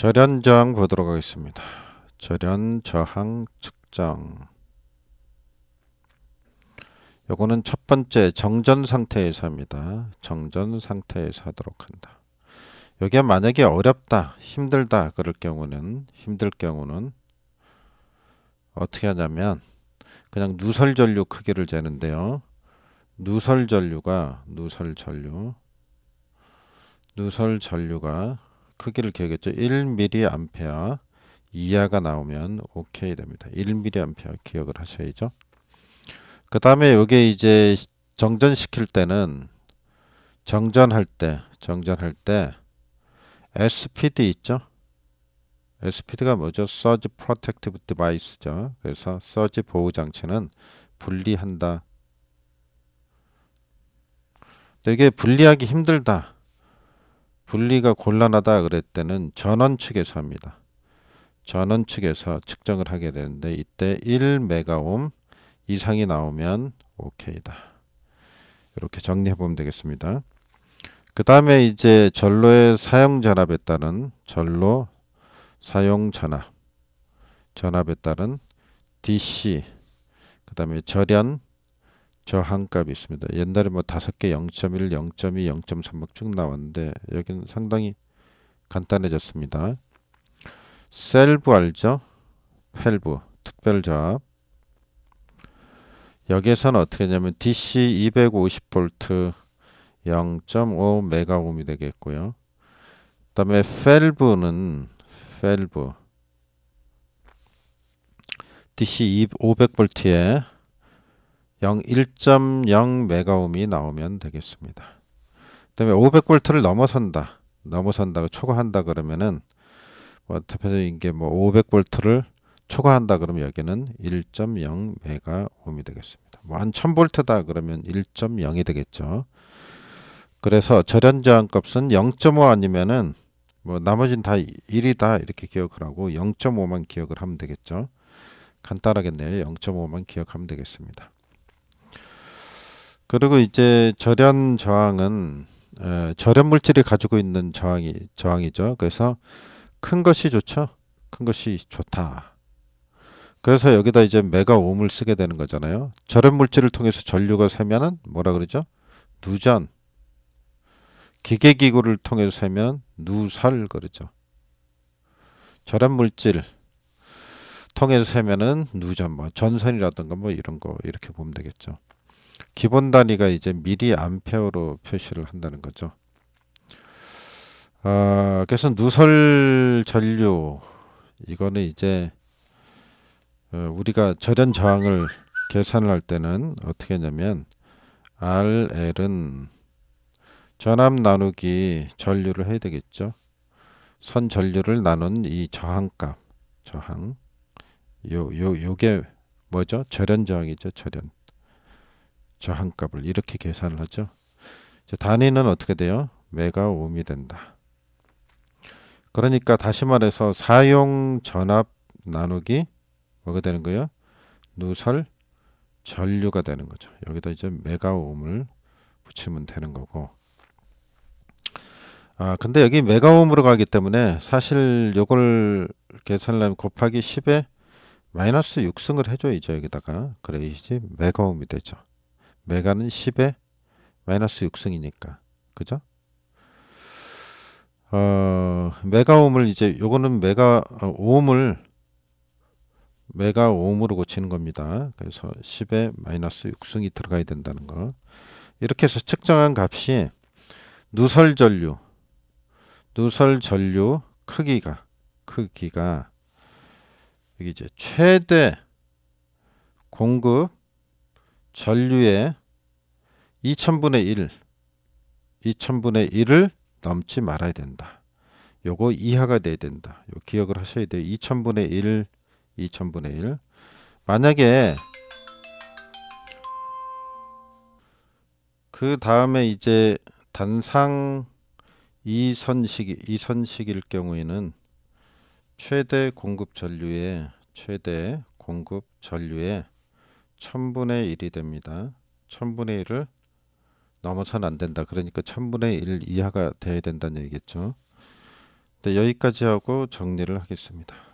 절연 저항 보도록 하겠습니다. 절연 저항 측정. 요거는 첫 번째 정전 상태에서 합니다. 정전 상태에서 하도록 한다. 여기에 만약에 어렵다, 힘들다 그럴 경우는 힘들 경우는 어떻게 하냐면 그냥 누설 전류 크기를 재는데요. 누설 전류가 누설 전류 누설 전류가 크기를 기억했죠. 1mA 이하가 나오면 오케이 됩니다. 1mA 기억을 하셔야죠. 그 다음에 요게 이제 정전시킬 때는 정전할 때 정전할 때 SPD 있죠? SPD가 뭐죠? Surge Protective Device죠. 그래서 서지 보호 장치는 분리한다. 되게 분리하기 힘들다. 분리가 곤란하다 그럴 때는 전원 측에서 합니다. 전원 측에서 측정을 하게 되는데 이때 1메가옴 이상이 나오면 오케이다. 이렇게 정리해 보면 되겠습니다. 그 다음에 이제 전로의 사용 전압에 따른 전로 사용 전압 전압에 따른 DC 그 다음에 절연 저항값이 있습니다. 옛날에 뭐 다섯 개 0.1, 0.2, 0.3막 쭉 나왔는데 여기는 상당히 간단해졌습니다. 셀브 알죠? 펠브 특별 저압 여기에서는 어떻게 하냐면 DC 250V 0.5 메가옴이 되겠고요. 그 다음에 펠브는 펠브 DC 500V에 0 1.0 메가옴이 나오면 되겠습니다. 그다음에 500V를 넘어선다. 넘어선다고 초과한다 그러면은 뭐 대표적인 이게 뭐 500V를 초과한다 그러면 여기는 1.0 메가옴이 되겠습니다. 뭐한 1000V다 그러면 1.0이 되겠죠. 그래서 절연 저항 값은 0.5 아니면은 뭐 나머지는 다 1이다 이렇게 기억을 하고 0.5만 기억을 하면 되겠죠. 간단하겠네요. 0.5만 기억하면 되겠습니다. 그리고 이제 절연 저항은 에, 절연 물질이 가지고 있는 저항이 저항이죠. 그래서 큰 것이 좋죠. 큰 것이 좋다. 그래서 여기다 이제 메가 옴을 쓰게 되는 거잖아요. 절연 물질을 통해서 전류가 새면은 뭐라 그러죠? 누전. 기계 기구를 통해서 세면 누설 그러죠. 절연 물질 통해서 세면은 누전 뭐 전선이라든가 뭐 이런 거 이렇게 보면 되겠죠. 기본 단위가 이제 미리 암페어로 표시를 한다는 거죠. 아, 그래서 누설 전류 이거는 이제 어, 우리가 절연 저항을 계산을 할 때는 어떻게 하냐면 RL은 전압 나누기 전류를 해야 되겠죠. 선 전류를 나눈 이 저항값, 저항. 요, 요, 요게 뭐죠? 절연 저항이죠, 절연. 저항값을 이렇게 계산을 하죠. 단위는 어떻게 돼요? 메가옴이 된다. 그러니까 다시 말해서 사용 전압 나누기 뭐가 되는 거예요? 누설 전류가 되는 거죠. 여기다 이제 메가옴을 붙이면 되는 거고. 아, 근데 여기 메가옴으로 가기 때문에 사실 요걸 계산하면 곱하기 10에 마이너스 6승을 해줘야죠. 여기다가. 그래야지 메가옴이 되죠. 메가는 10에 마이너스 6승이니까. 그죠? 어, 메가옴을 이제 요거는 메가 어, 옴을 메가 옴으로 고치는 겁니다. 그래서 10에 마이너스 6승이 들어가야 된다는 거. 이렇게 해서 측정한 값이 누설 전류 누설 전류 크기가 크기가 여기 이제 최대 공급 전류의 2000분의 1 2000분의 1을 넘지 말아야 된다. 요거 이하가 돼야 된다. 요 기억을 하셔야 돼요. 2000분의 1 2000분의 1 만약에 그 다음에 이제 단상 이선식이 이선식일 경우에는 최대 공급 전류의 최대 공급 전류의 1000분의 1이 됩니다. 1000분의 1을 넘어서는 안 된다. 그러니까 1000분의 1 이하가 돼야 된다는 얘기겠죠. 네, 여기까지 하고 정리를 하겠습니다.